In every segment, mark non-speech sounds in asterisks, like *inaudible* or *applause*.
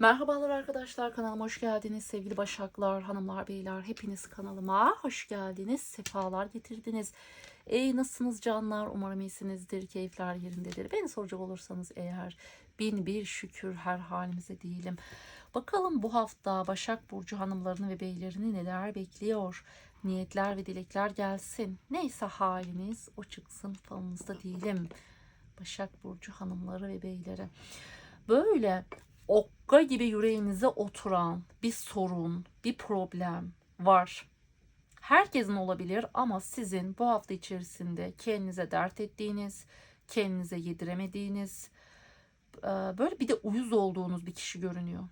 Merhabalar arkadaşlar kanalıma hoş geldiniz. Sevgili başaklar hanımlar beyler hepiniz kanalıma hoş geldiniz. Sefalar getirdiniz. Ey nasılsınız canlar? Umarım iyisinizdir keyifler yerindedir. Beni soracak olursanız eğer bin bir şükür her halimize değilim bakalım bu hafta Başak Burcu hanımlarını ve beylerini neler bekliyor? Niyetler ve dilekler gelsin. Neyse haliniz o çıksın falınızda değilim Başak Burcu hanımları ve beyleri. Böyle okka gibi yüreğinize oturan bir sorun, bir problem var. Herkesin olabilir ama sizin bu hafta içerisinde kendinize dert ettiğiniz, kendinize yediremediğiniz, e, böyle bir de uyuz olduğunuz bir kişi görünüyor.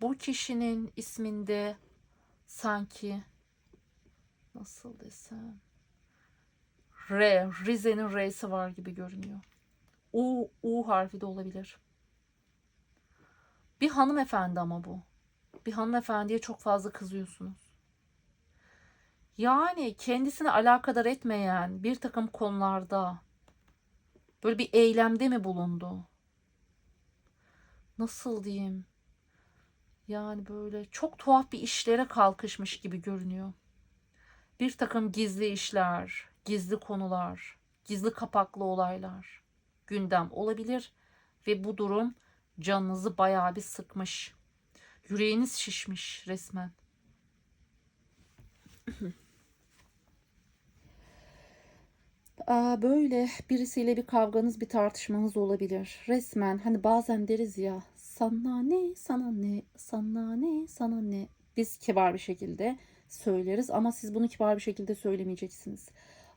Bu kişinin isminde sanki nasıl desem R, Rize'nin R'si var gibi görünüyor. U, U harfi de olabilir. Bir hanımefendi ama bu. Bir hanımefendiye çok fazla kızıyorsunuz. Yani kendisini alakadar etmeyen bir takım konularda böyle bir eylemde mi bulundu? Nasıl diyeyim? Yani böyle çok tuhaf bir işlere kalkışmış gibi görünüyor. Bir takım gizli işler, gizli konular, gizli kapaklı olaylar gündem olabilir ve bu durum canınızı bayağı bir sıkmış. Yüreğiniz şişmiş resmen. Aa, böyle birisiyle bir kavganız bir tartışmanız olabilir. Resmen hani bazen deriz ya sana ne sana ne sana ne sana ne. Biz kibar bir şekilde söyleriz ama siz bunu kibar bir şekilde söylemeyeceksiniz.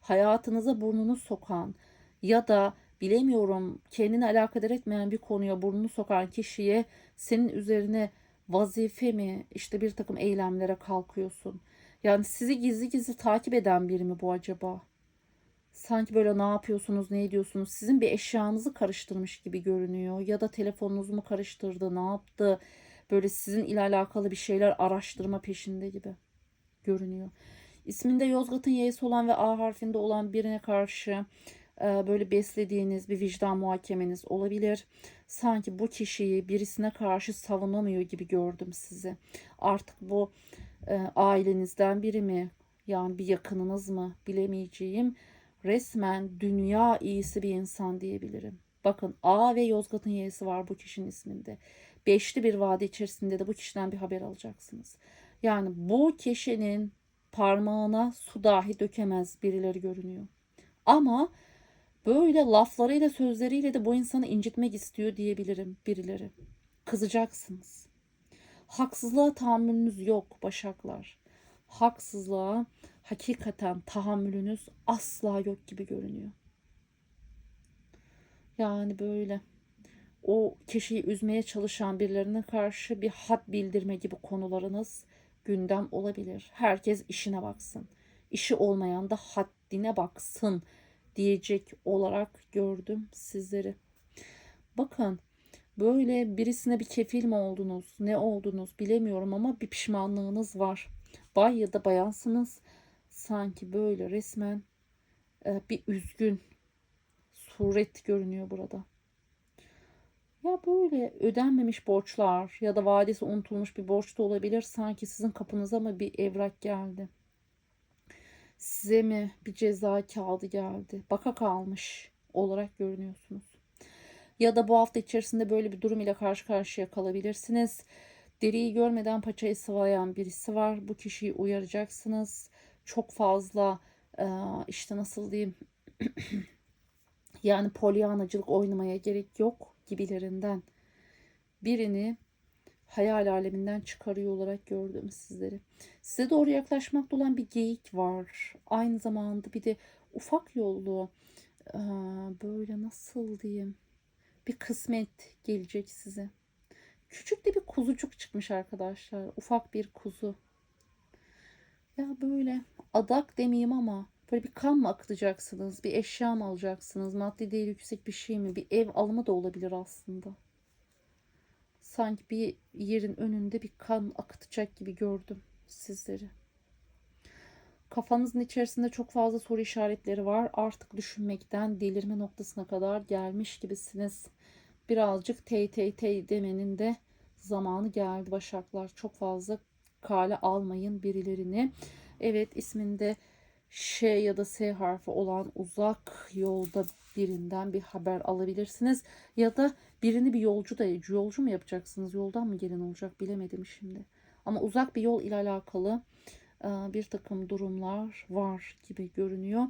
Hayatınıza burnunu sokan ya da bilemiyorum kendini alakadar etmeyen bir konuya burnunu sokan kişiye senin üzerine vazife mi işte bir takım eylemlere kalkıyorsun. Yani sizi gizli gizli takip eden biri mi bu acaba? Sanki böyle ne yapıyorsunuz, ne ediyorsunuz? Sizin bir eşyanızı karıştırmış gibi görünüyor. Ya da telefonunuzu mu karıştırdı, ne yaptı? Böyle sizin ile alakalı bir şeyler araştırma peşinde gibi görünüyor. İsminde Yozgat'ın Y'si olan ve A harfinde olan birine karşı böyle beslediğiniz bir vicdan muhakemeniz olabilir. Sanki bu kişiyi birisine karşı savunamıyor gibi gördüm sizi. Artık bu e, ailenizden biri mi? Yani bir yakınınız mı? Bilemeyeceğim. Resmen dünya iyisi bir insan diyebilirim. Bakın A ve Yozgat'ın Y'si var bu kişinin isminde. Beşli bir vade içerisinde de bu kişiden bir haber alacaksınız. Yani bu kişinin parmağına su dahi dökemez birileri görünüyor. Ama böyle laflarıyla sözleriyle de bu insanı incitmek istiyor diyebilirim birileri. Kızacaksınız. Haksızlığa tahammülünüz yok başaklar. Haksızlığa hakikaten tahammülünüz asla yok gibi görünüyor. Yani böyle o kişiyi üzmeye çalışan birilerine karşı bir hat bildirme gibi konularınız gündem olabilir. Herkes işine baksın. İşi olmayan da haddine baksın diyecek olarak gördüm sizleri. Bakın böyle birisine bir kefil mi oldunuz, ne oldunuz bilemiyorum ama bir pişmanlığınız var. Bay ya da bayansınız. Sanki böyle resmen e, bir üzgün suret görünüyor burada. Ya böyle ödenmemiş borçlar ya da vadesi unutulmuş bir borç da olabilir. Sanki sizin kapınıza mı bir evrak geldi? Size mi bir ceza kağıdı geldi? Baka kalmış olarak görünüyorsunuz. Ya da bu hafta içerisinde böyle bir durum ile karşı karşıya kalabilirsiniz. Deriyi görmeden paçayı sıvayan birisi var. Bu kişiyi uyaracaksınız. Çok fazla işte nasıl diyeyim *clears throat* yani polyanacılık oynamaya gerek yok gibilerinden birini hayal aleminden çıkarıyor olarak gördüm sizleri. Size doğru yaklaşmakta olan bir geyik var. Aynı zamanda bir de ufak yollu böyle nasıl diyeyim bir kısmet gelecek size. Küçük de bir kuzucuk çıkmış arkadaşlar. Ufak bir kuzu. Ya böyle adak demeyeyim ama böyle bir kan mı akıtacaksınız? Bir eşya mı alacaksınız? Maddi değeri yüksek bir şey mi? Bir ev alımı da olabilir aslında. Sanki bir yerin önünde bir kan akıtacak gibi gördüm sizleri. Kafanızın içerisinde çok fazla soru işaretleri var. Artık düşünmekten delirme noktasına kadar gelmiş gibisiniz. Birazcık tey demenin de zamanı geldi Başaklar. Çok fazla kale almayın birilerini. Evet isminde Ş ya da S harfi olan uzak yolda birinden bir haber alabilirsiniz. Ya da birini bir yolcu da yolcu mu yapacaksınız? Yoldan mı gelen olacak bilemedim şimdi. Ama uzak bir yol ile alakalı e, bir takım durumlar var gibi görünüyor.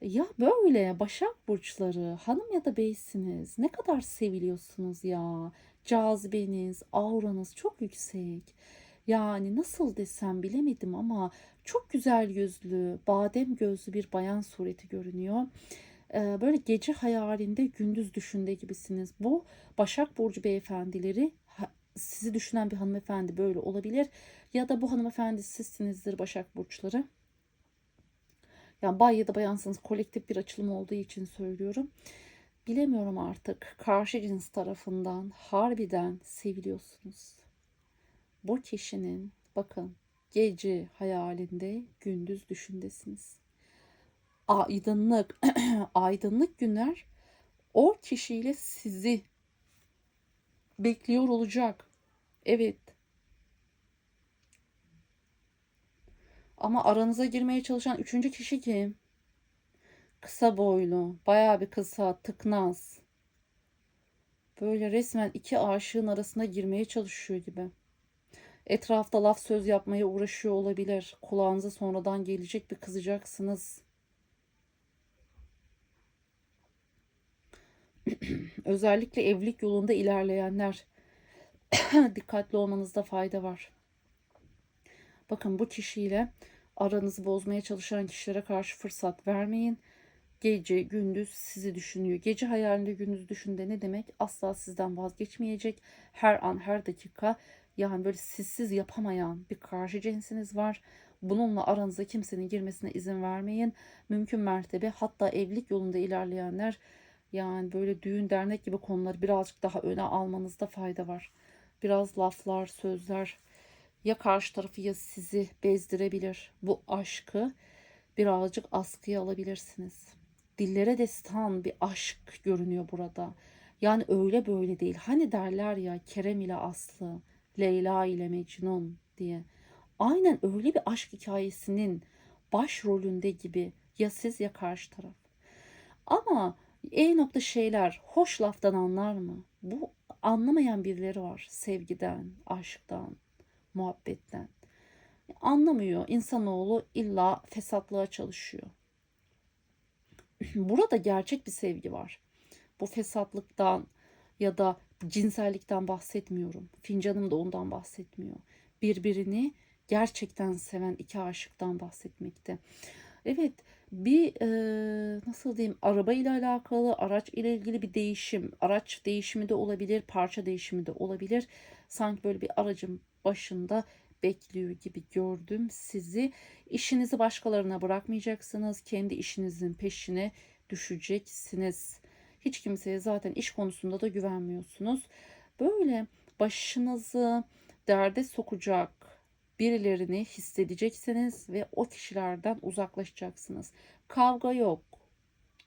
Ya böyle Başak Burçları hanım ya da beysiniz ne kadar seviliyorsunuz ya. Cazibeniz, auranız çok yüksek. Yani nasıl desem bilemedim ama çok güzel yüzlü, badem gözlü bir bayan sureti görünüyor. Böyle gece hayalinde gündüz düşünde gibisiniz. Bu Başak Burcu beyefendileri sizi düşünen bir hanımefendi böyle olabilir. Ya da bu hanımefendi sizsinizdir Başak Burçları. Yani bay ya da bayansınız kolektif bir açılım olduğu için söylüyorum. Bilemiyorum artık karşı cins tarafından harbiden seviliyorsunuz. Bu kişinin bakın gece hayalinde gündüz düşündesiniz. Aydınlık, *clears throat* aydınlık günler o kişiyle sizi bekliyor olacak. Evet. Ama aranıza girmeye çalışan üçüncü kişi kim? Kısa boylu, bayağı bir kısa, tıknaz. Böyle resmen iki aşığın arasına girmeye çalışıyor gibi. Etrafta laf söz yapmaya uğraşıyor olabilir. Kulağınıza sonradan gelecek bir kızacaksınız. Özellikle evlilik yolunda ilerleyenler *clears throat* dikkatli olmanızda fayda var. Bakın bu kişiyle aranızı bozmaya çalışan kişilere karşı fırsat vermeyin. Gece gündüz sizi düşünüyor. Gece hayalinde gündüz düşünde ne demek? Asla sizden vazgeçmeyecek. Her an her dakika yani böyle sizsiz yapamayan bir karşı cinsiniz var. Bununla aranıza kimsenin girmesine izin vermeyin. Mümkün mertebe hatta evlilik yolunda ilerleyenler yani böyle düğün dernek gibi konuları birazcık daha öne almanızda fayda var. Biraz laflar, sözler ya karşı tarafı ya sizi bezdirebilir. Bu aşkı birazcık askıya alabilirsiniz. Dillere destan bir aşk görünüyor burada. Yani öyle böyle değil. Hani derler ya Kerem ile Aslı, Leyla ile Mecnun diye. Aynen öyle bir aşk hikayesinin başrolünde gibi ya siz ya karşı taraf. Ama E nokta şeyler hoş laftan anlar mı? Bu anlamayan birileri var sevgiden, aşktan, muhabbetten. Anlamıyor. İnsanoğlu illa fesatlığa çalışıyor. *clears throat* Burada gerçek bir sevgi var. Bu fesatlıktan ya da cinsellikten bahsetmiyorum. Fincanım da ondan bahsetmiyor. Birbirini gerçekten seven iki aşıktan bahsetmekte. Evet bir e, nasıl diyeyim araba ile alakalı araç ile ilgili bir değişim araç değişimi de olabilir parça değişimi de olabilir. Sanki böyle bir aracın başında bekliyor gibi gördüm sizi. İşinizi başkalarına bırakmayacaksınız kendi işinizin peşine düşeceksiniz. Hiç kimseye zaten iş konusunda da güvenmiyorsunuz. Böyle başınızı derde sokacak birilerini hissedeceksiniz ve o kişilerden uzaklaşacaksınız. Kavga yok,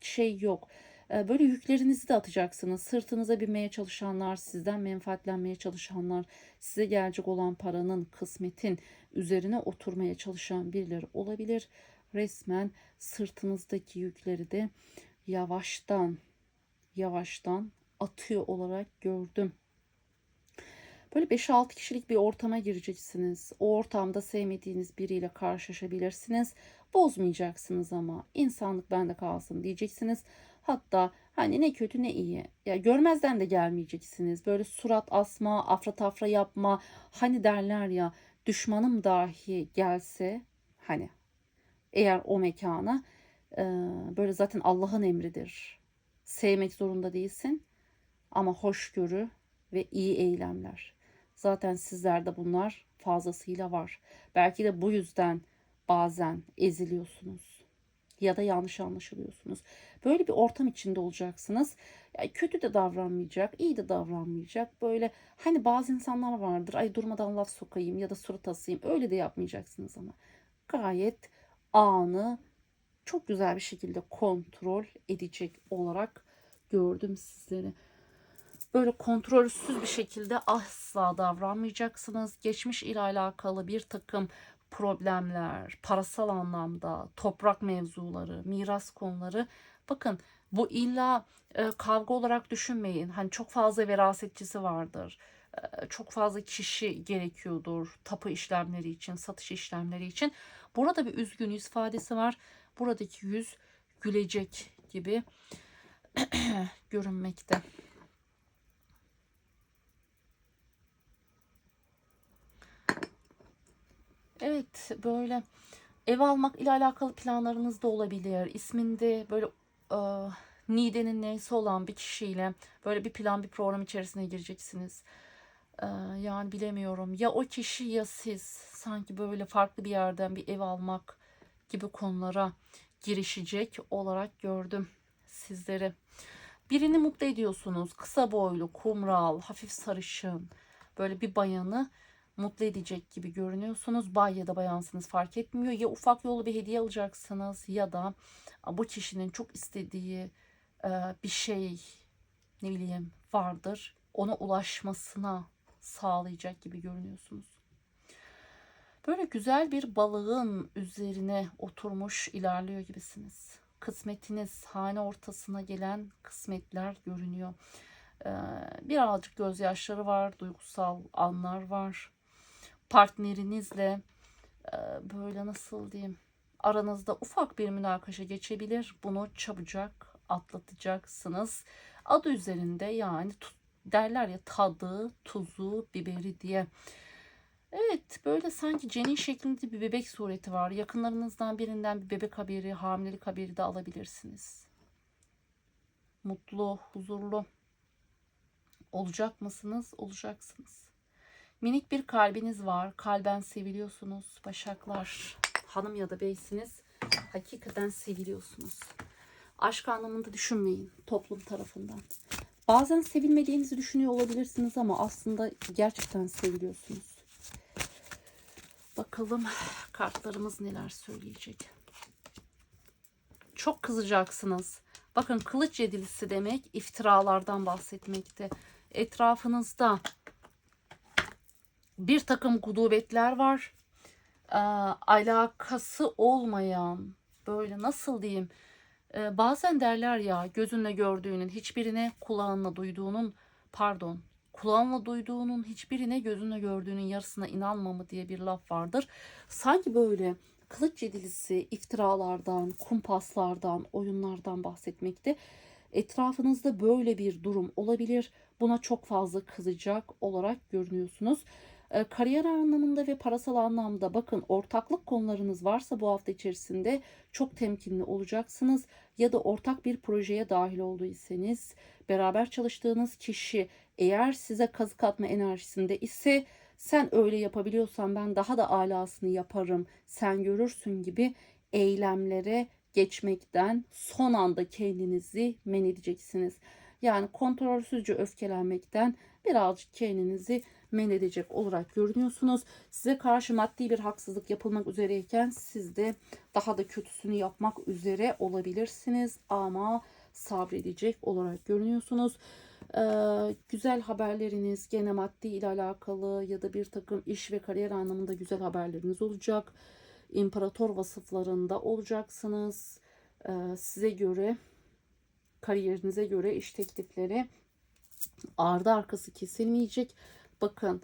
şey yok. Ee, Böyle yüklerinizi de atacaksınız. Sırtınıza binmeye çalışanlar, sizden menfaatlenmeye çalışanlar, size gelecek olan paranın, kısmetin üzerine oturmaya çalışan birileri olabilir. Resmen sırtınızdaki yükleri de yavaştan, yavaştan atıyor olarak gördüm. Böyle 5-6 kişilik bir ortama gireceksiniz. O ortamda sevmediğiniz biriyle karşılaşabilirsiniz. Bozmayacaksınız ama insanlık bende kalsın diyeceksiniz. Hatta hani ne kötü ne iyi. Ya görmezden de gelmeyeceksiniz. Böyle surat asma, afra tafra yapma. Hani derler ya düşmanım dahi gelse hani eğer o mekana e, böyle zaten Allah'ın emridir. Sevmek zorunda değilsin ama hoşgörü ve iyi eylemler. Zaten sizlerde bunlar fazlasıyla var. Belki de bu yüzden bazen eziliyorsunuz ya da yanlış anlaşılıyorsunuz. Böyle bir ortam içinde olacaksınız. Yani kötü de davranmayacak, iyi de davranmayacak. Böyle hani bazı insanlar vardır. Ay durmadan laf sokayım ya da surat asayım. Öyle de yapmayacaksınız ama. Gayet anı çok güzel bir şekilde kontrol edecek olarak gördüm sizleri. Böyle kontrolsüz bir şekilde asla davranmayacaksınız. Geçmiş ile alakalı bir takım problemler, parasal anlamda, toprak mevzuları, miras konuları. Bakın bu illa e, kavga olarak düşünmeyin. Hani çok fazla verasetçisi vardır. E, çok fazla kişi gerekiyordur tapu işlemleri için, satış işlemleri için. Burada bir üzgün yüz ifadesi var. Buradaki yüz gülecek gibi *clears throat* görünmekte. Evet böyle ev almak ile alakalı planlarınız da olabilir. İsminde böyle e, Nide'nin neyse olan bir kişiyle böyle bir plan bir program içerisine gireceksiniz. E, yani bilemiyorum ya o kişi ya siz sanki böyle farklı bir yerden bir ev almak gibi konulara girişecek olarak gördüm sizleri. Birini mutlu ediyorsunuz. Kısa boylu, kumral, hafif sarışın böyle bir bayanı mutlu edecek gibi görünüyorsunuz. Bay ya da bayansınız fark etmiyor. Ya ufak yolu bir hediye alacaksınız ya da bu kişinin çok istediği e, bir şey ne bileyim vardır. Ona ulaşmasına sağlayacak gibi görünüyorsunuz. Böyle güzel bir balığın üzerine oturmuş ilerliyor gibisiniz. Kısmetiniz hane ortasına gelen kısmetler görünüyor. Ee, birazcık gözyaşları var, duygusal anlar var. Partnerinizle e, böyle nasıl diyeyim aranızda ufak bir münakaşa geçebilir. Bunu çabucak atlatacaksınız. Adı üzerinde yani derler ya tadı, tuzu, biberi diye. Evet böyle sanki cenin şeklinde bir bebek sureti var. Yakınlarınızdan birinden bir bebek haberi, hamilelik haberi de alabilirsiniz. Mutlu, huzurlu olacak mısınız? Olacaksınız. Minik bir kalbiniz var. Kalben seviliyorsunuz. Başaklar, hanım ya da beysiniz. Hakikaten seviliyorsunuz. Aşk anlamında düşünmeyin toplum tarafından. Bazen sevilmediğinizi düşünüyor olabilirsiniz ama aslında gerçekten seviliyorsunuz. Bakalım kartlarımız neler söyleyecek. Çok kızacaksınız. Bakın kılıç yedilisi demek iftiralardan bahsetmekte. Etrafınızda bir takım gudubetler var. Ee, alakası olmayan böyle nasıl diyeyim ee, bazen derler ya gözünle gördüğünün hiçbirine kulağınla duyduğunun pardon kulağınla duyduğunun hiçbirine gözünle gördüğünün yarısına inanma mı diye bir laf vardır. Sanki böyle kılıç yedilisi iftiralardan, kumpaslardan, oyunlardan bahsetmekte. Etrafınızda böyle bir durum olabilir. Buna çok fazla kızacak olarak görünüyorsunuz. E, kariyer anlamında ve parasal anlamda bakın ortaklık konularınız varsa bu hafta içerisinde çok temkinli olacaksınız ya da ortak bir projeye dahil olduysanız beraber çalıştığınız kişi eğer size kazık atma enerjisinde ise sen öyle yapabiliyorsan ben daha da alasını yaparım sen görürsün gibi eylemlere geçmekten son anda kendinizi men edeceksiniz. Yani kontrolsüzce öfkelenmekten birazcık kendinizi men edecek olarak görünüyorsunuz. Size karşı maddi bir haksızlık yapılmak üzereyken siz de daha da kötüsünü yapmak üzere olabilirsiniz ama sabredecek olarak görünüyorsunuz. Ee, güzel haberleriniz gene maddi ile alakalı ya da bir takım iş ve kariyer anlamında güzel haberleriniz olacak. İmparator vasıflarında olacaksınız. Ee, size göre kariyerinize göre iş teklifleri ardı arkası kesilmeyecek. Bakın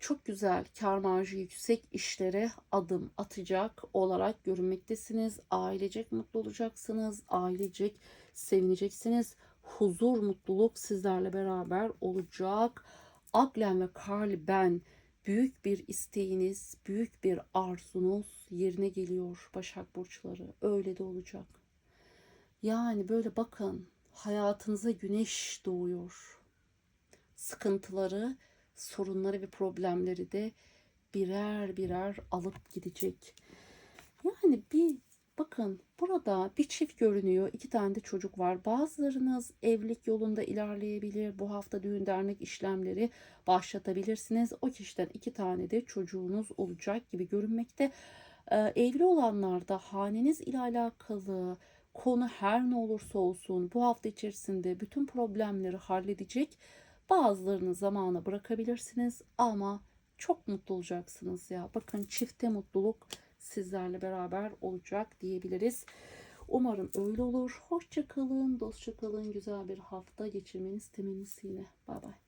çok güzel kar marjı yüksek işlere adım atacak olarak görünmektesiniz. Ailecek mutlu olacaksınız. Ailecek sevineceksiniz. Huzur, mutluluk sizlerle beraber olacak. Aglen ve Karl büyük bir isteğiniz, büyük bir arzunuz yerine geliyor Başak Burçları. Öyle de olacak. Yani böyle bakın hayatınıza güneş doğuyor. Sıkıntıları, sorunları ve problemleri de birer birer alıp gidecek. Yani bir bakın burada bir çift görünüyor. iki tane de çocuk var. Bazılarınız evlilik yolunda ilerleyebilir. Bu hafta düğün dernek işlemleri başlatabilirsiniz. O kişiden iki tane de çocuğunuz olacak gibi görünmekte. Ee, evli olanlarda haneniz ile alakalı konu her ne olursa olsun bu hafta içerisinde bütün problemleri halledecek Bazılarını zamana bırakabilirsiniz ama çok mutlu olacaksınız ya. Bakın çifte mutluluk sizlerle beraber olacak diyebiliriz. Umarım öyle olur. Hoşça kalın, dostça kalın. Güzel bir hafta geçirmeniz temennisiyle. Bay bay.